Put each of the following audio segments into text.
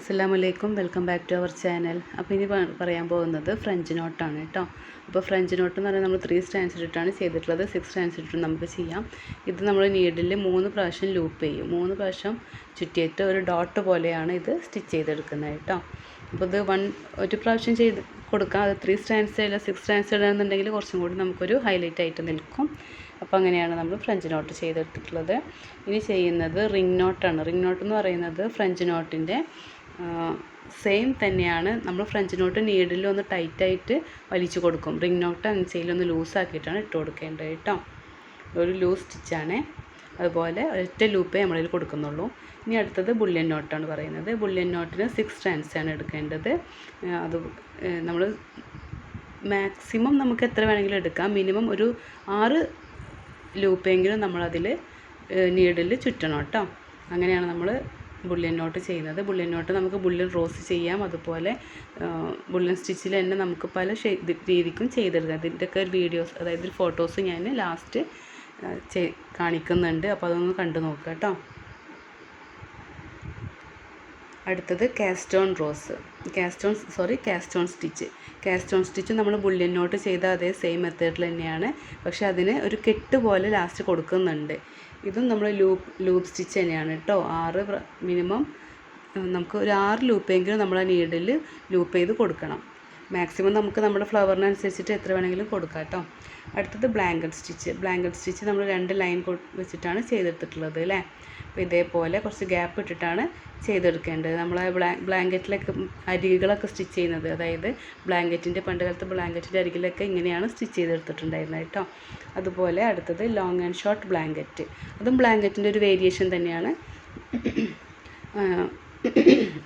അസ്സാം വലൈക്കും welcome back to our channel. അപ്പോൾ ഇനി പറയാൻ പോകുന്നത് ഫ്രഞ്ച് നോട്ടാണ് കേട്ടോ. അപ്പോൾ ഫ്രഞ്ച് നോട്ട് എന്ന് പറഞ്ഞാൽ നമ്മൾ ത്രീ സ്റ്റാൻസ് ഇട്ടിട്ടാണ് ചെയ്തിട്ടുള്ളത്. സിക്സ് സ്റ്റാൻസ് ഇട്ടിട്ട് നമുക്ക് ചെയ്യാം. ഇത് നമ്മൾ നീഡിൽ മൂന്ന് പ്രാവശ്യം ലൂപ്പ് ചെയ്യും. മൂന്ന് പ്രാവശ്യം ചുറ്റിയിട്ട് ഒരു ഡോട്ട് പോലെയാണ് ഇത് സ്റ്റിച്ച് ചെയ്തെടുക്കുന്നത് കേട്ടോ. അപ്പോൾ ഇത് വൺ ഒരു പ്രാവശ്യം ചെയ്ത് കൊടുക്കാം. അത് ത്രീ സ്റ്റാൻഡ്സ് അല്ല സിക്സ് സ്റ്റാൻഡ്സ് ഇടുകയാണെന്നുണ്ടെങ്കിൽ കുറച്ചും കൂടി നമുക്കൊരു ഹൈലൈറ്റ് ആയിട്ട് നിൽക്കും. അപ്പോൾ അങ്ങനെയാണ് നമ്മൾ ഫ്രഞ്ച് നോട്ട് ചെയ്തെടുത്തിട്ടുള്ളത്. ഇനി ചെയ്യുന്നത് റിംഗ് നോട്ടാണ് റിംഗ് നോട്ട് എന്ന് പറയുന്നത് ഫ്രഞ്ച് നോട്ടിന്റെ സെയിം തന്നെയാണ്. നമ്മൾ ഫ്രഞ്ച് നോട്ട് നീഡിൽ ഒന്ന് ടൈറ്റായിട്ട് വലിച്ചു കൊടുക്കും. റിംഗ് നോട്ട് അൻസയിലൊന്ന് ലൂസാക്കിയിട്ടാണ് ഇട്ട് കൊടുക്കേണ്ടത് കേട്ടോ. ഒരു ലൂസ് സ്റ്റിച്ചാണ് അതുപോലെ ഒറ്റ ലൂപ്പേ നമ്മളിൽ കൊടുക്കുന്നുള്ളൂ. ഇനി അടുത്തത് ബുള്ളിയൻ നോട്ടാണ് പറയുന്നത്. ബുള്ളിയൻ നോട്ടിന് സിക്സ് ആണ് എടുക്കേണ്ടത്. അത് നമ്മൾ മാക്സിമം നമുക്ക് എത്ര വേണമെങ്കിലും എടുക്കാം. മിനിമം ഒരു ആറ് ലൂപ്പെങ്കിലും നമ്മളതിൽ നീഡിൽ ചുറ്റണം കേട്ടോ. അങ്ങനെയാണ് നമ്മൾ ബുള്ളിയൻ നോട്ട് ചെയ്യുന്നത്. ബുള്ളിയൻ നോട്ട് നമുക്ക് ബുള്ളിയൻ റോസ് ചെയ്യാം. അതുപോലെ ബുള്ളിയൻ സ്റ്റിച്ചിൽ തന്നെ നമുക്ക് പല രീതിക്കും ചെയ്തെടുക്കാം. ഇതിന്റെയൊക്കെ ഒരു വീഡിയോസ് അതായത് ഒരു ഫോട്ടോസ് ഞാൻ ലാസ്റ്റ് കാണിക്കുന്നുണ്ട്. അപ്പോൾ അതൊന്ന് കണ്ടു നോക്കുക കേട്ടോ. അടുത്തത് cast on rose. Cast on sorry cast on stitch. Cast on stitch നമ്മൾ ബുള്ളിയൻ നോട്ട് ചെയ്ത അതേ സെയിം മെത്തേഡിൽ തന്നെയാണ്. പക്ഷേ അതിന് ഒരു കെട്ട് പോലെ ലാസ്റ്റ് കൊടുക്കുന്നുണ്ട്. ഇതും നമ്മൾ ലൂപ്പ് ലൂപ്പ് സ്റ്റിച്ച് തന്നെയാണ് കേട്ടോ. ആറ് മിനിമം നമുക്ക് ഒരു ആറ് ലൂപ്പെങ്കിലും നമ്മൾ ആ നീഡിൽ ലൂപ്പ് ചെയ്ത് കൊടുക്കണം. മാക്സിമം നമുക്ക് നമ്മുടെ ഫ്ലവറിനനുസരിച്ചിട്ട് എത്ര വേണമെങ്കിലും കൊടുക്കാം കേട്ടോ. അടുത്തത് ബ്ലാങ്കറ്റ് സ്റ്റിച്ച് ബ്ലാങ്കറ്റ് സ്റ്റിച്ച് നമ്മൾ രണ്ട് ലൈൻ വെച്ചിട്ടാണ് ചെയ്തെടുത്തിട്ടുള്ളത് അല്ലേ? അപ്പോൾ ഇതേപോലെ കുറച്ച് ഗ്യാപ്പ് ഇട്ടിട്ടാണ് ചെയ്തെടുക്കേണ്ടത്. നമ്മൾ ബ്ലാ ബ്ലാങ്കറ്റിലൊക്കെ അരികുകളൊക്കെ സ്റ്റിച്ച് ചെയ്യുന്നത്. അതായത് ബ്ലാങ്കറ്റിന്റെ പണ്ട് കാലത്ത് ബ്ലാങ്കറ്റിന്റെ അരികിലൊക്കെ ഇങ്ങനെയാണ് സ്റ്റിച്ച് ചെയ്തെടുത്തിട്ടുണ്ടായിരുന്നത് കേട്ടോ. അതുപോലെ അടുത്തത് ലോങ് ആൻഡ് ഷോർട്ട് ബ്ലാങ്കറ്റ് അതും ബ്ലാങ്കറ്റിന്റെ ഒരു വേരിയേഷൻ തന്നെയാണ്.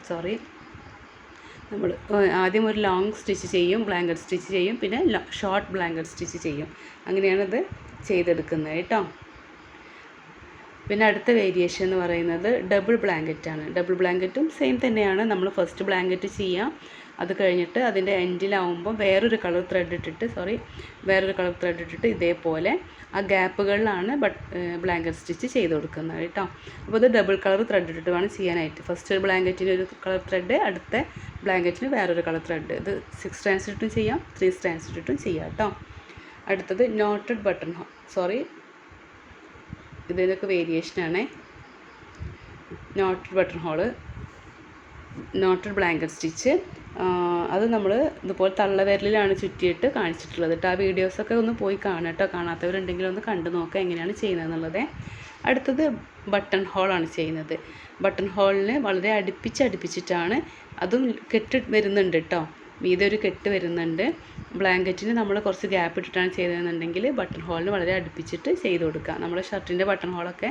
സോറി നമ്മൾ ആദ്യം ഒരു ലോങ് സ്റ്റിച്ച് ചെയ്യും ബ്ലാങ്കറ്റ് സ്റ്റിച്ച് ചെയ്യും പിന്നെ ഷോർട്ട് ബ്ലാങ്കറ്റ് സ്റ്റിച്ച് ചെയ്യും. അങ്ങനെയാണത് ചെയ്തെടുക്കുന്നത് കേട്ടോ. പിന്നെ അടുത്ത വേരിയേഷൻ എന്ന് പറയുന്നത് ഡബിൾ ബ്ലാങ്കറ്റ് ആണ്. ഡബിൾ ബ്ലാങ്കറ്റും സെയിം തന്നെയാണ്. നമ്മൾ ഫസ്റ്റ് ബ്ലാങ്കറ്റ് ചെയ്യാം. അത് കഴിഞ്ഞിട്ട് അതിന്റെ എൻഡിലാവുമ്പോൾ വേറൊരു കളർ ത്രെഡ് ഇട്ടിട്ട് സോറി വേറൊരു കളർ ത്രെഡ് ഇട്ടിട്ട് ഇതേപോലെ ആ ഗ്യാപ്പുകളിലാണ് ബട്ട് ബ്ലാങ്കറ്റ് സ്റ്റിച്ച് ചെയ്ത് കൊടുക്കുന്നത് കേട്ടോ. അപ്പോൾ ഇത് ഡബിൾ കളർ ത്രെഡ് ഇട്ടിട്ട് വേണം ചെയ്യാനായിട്ട്. ഫസ്റ്റ് ഒരു ബ്ലാങ്കറ്റിന് ഒരു കളർ ത്രെഡ് അടുത്ത ബ്ലാങ്കറ്റിന് വേറൊരു കളർ ത്രെഡ് ഇത് സിക്സ് സ്റ്റാൻസ് ഇട്ടിട്ടും ചെയ്യാം ത്രീ സ്റ്റാൻസ് ഇട്ടിട്ടും ചെയ്യാം കേട്ടോ. അടുത്തത് നോട്ടഡ് ബട്ടൺ സോറി ഇതിനൊക്കെ വേരിയേഷനാണ് knot button hole knotted blanket stitch അത് നമ്മൾ ഇതുപോലെ തള്ളവിരലിലാണ് ചുറ്റിയിട്ട് കാണിച്ചിട്ടുള്ളത്. കേട്ടോ ആ വീഡിയോസൊക്കെ ഒന്ന് പോയി കാണാം കേട്ടോ കാണാത്തവരുണ്ടെങ്കിൽ ഒന്ന് കണ്ടു നോക്കുക എങ്ങനെയാണ് ചെയ്യുന്നതെന്നുള്ളത്. അടുത്തത് ബട്ടൺ ഹോളാണ് ചെയ്യുന്നത്. ബട്ടൺ ഹോളിന് വളരെ അടുപ്പിച്ച് അടുപ്പിച്ചിട്ടാണ് അതും കെട്ട് വരുന്നുണ്ട് കേട്ടോ മീതെ ഒരു കെട്ട് വരുന്നുണ്ട്. ബ്ലാങ്കറ്റിന് നമ്മൾ കുറച്ച് ഗ്യാപ്പ് ഇട്ടിട്ടാണ് ചെയ്തതെന്നുണ്ടെങ്കിൽ ബട്ടൺ ഹോളിന് വളരെ അടുപ്പിച്ചിട്ട് ചെയ്ത് കൊടുക്കുക. നമ്മുടെ ഷർട്ടിന്റെ ബട്ടൺ ഹോളൊക്കെ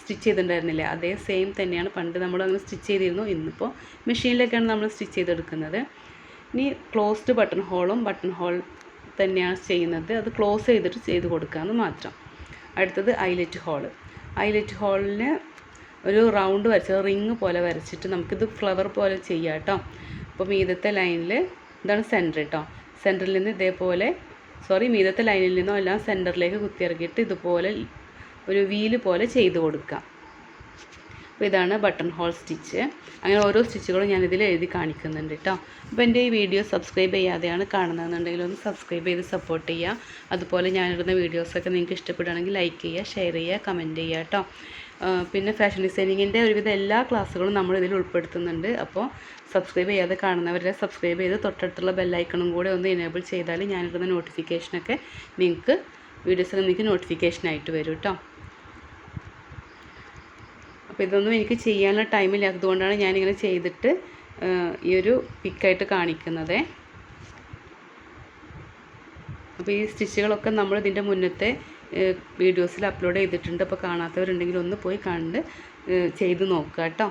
സ്റ്റിച്ച് ചെയ്തിട്ടുണ്ടായിരുന്നില്ലേ? അതേ സെയിം തന്നെയാണ് പണ്ട് നമ്മൾ അങ്ങനെ സ്റ്റിച്ച് ചെയ്തിരുന്നു. ഇന്നിപ്പോൾ മെഷീനിലൊക്കെയാണ് നമ്മൾ സ്റ്റിച്ച് ചെയ്തെടുക്കുന്നത്. ഇനി ക്ലോസ്ഡ് ബട്ടൺ ഹോളും ബട്ടൺ ഹോൾ തന്നെയാണ് ചെയ്യുന്നത്. അത് ക്ലോസ് ചെയ്തിട്ട് ചെയ്ത് കൊടുക്കാമെന്ന് മാത്രം. അടുത്തത് ഐലറ്റ് ഹോൾ ഐലറ്റ് ഹോളിന് ഒരു റൗണ്ട് വരച്ച് റിങ് പോലെ വരച്ചിട്ട് നമുക്കിത് ഫ്ലവർ പോലെ ചെയ്യാം കേട്ടോ. അപ്പോൾ മീതത്തെ ലൈനിൽ ഇതാണ് സെന്റർ കേട്ടോ. സെന്ററിൽ നിന്ന് ഇതേപോലെ സോറി മീതത്തെ ലൈനിൽ നിന്നും എല്ലാം സെന്ററിലേക്ക് കുത്തിയിറക്കിയിട്ട് ഇതുപോലെ ഒരു വീൽ പോലെ ചെയ്ത് കൊടുക്കാം. അപ്പോൾ ഇതാണ് ബട്ടൺ ഹോൾ സ്റ്റിച്ച് അങ്ങനെ ഓരോ സ്റ്റിച്ചുകളും ഞാൻ ഇതിൽ എഴുതി കാണിക്കുന്നുണ്ട് കേട്ടോ അപ്പോൾ എന്റെ ഈ വീഡിയോ സബ്സ്ക്രൈബ് ചെയ്യാതെയാണ് കാണുന്നതെന്നുണ്ടെങ്കിൽ ഒന്ന് സബ്സ്ക്രൈബ് ചെയ്ത് സപ്പോർട്ട് ചെയ്യുക. അതുപോലെ ഞാനിടുന്ന വീഡിയോസൊക്കെ നിങ്ങൾക്ക് ഇഷ്ടപ്പെടുകയാണെങ്കിൽ ലൈക്ക് ചെയ്യുക ഷെയർ ചെയ്യുക കമന്റ് ചെയ്യുക കേട്ടോ പിന്നെ ഫാഷൻ ഡിസൈനിങ്ങിന്റെ ഒരുവിധ എല്ലാ ക്ലാസ്സുകളും നമ്മൾ ഇതിൽ ഉൾപ്പെടുത്തുന്നുണ്ട്. അപ്പോൾ സബ്സ്ക്രൈബ് ചെയ്യാതെ കാണുന്നവരെ സബ്സ്ക്രൈബ് ചെയ്ത് തൊട്ടടുത്തുള്ള ബെല്ലൈക്കണും കൂടെ ഒന്ന് എനേബിൾ ചെയ്താൽ ഞാനിടുന്ന നോട്ടിഫിക്കേഷനൊക്കെ നിങ്ങൾക്ക് വീഡിയോസിൽ നിങ്ങൾക്ക് നോട്ടിഫിക്കേഷനായിട്ട് വരും കേട്ടോ അപ്പോൾ ഇതൊന്നും എനിക്ക് ചെയ്യാനുള്ള ടൈമില്ല അതുകൊണ്ടാണ് ഞാനിങ്ങനെ ചെയ്തിട്ട് ഈ ഒരു പിക്കായിട്ട് കാണിക്കുന്നത്. അപ്പോൾ ഈ സ്റ്റിച്ചുകളൊക്കെ നമ്മൾ ഇതിന്റെ മുന്നത്തെ വീഡിയോസിൽ അപ്ലോഡ് ചെയ്തിട്ടുണ്ട്. അപ്പോൾ കാണാത്തവരുണ്ടെങ്കിൽ ഒന്ന് പോയി കണ്ട് ചെയ്ത് നോക്കുക കേട്ടോ.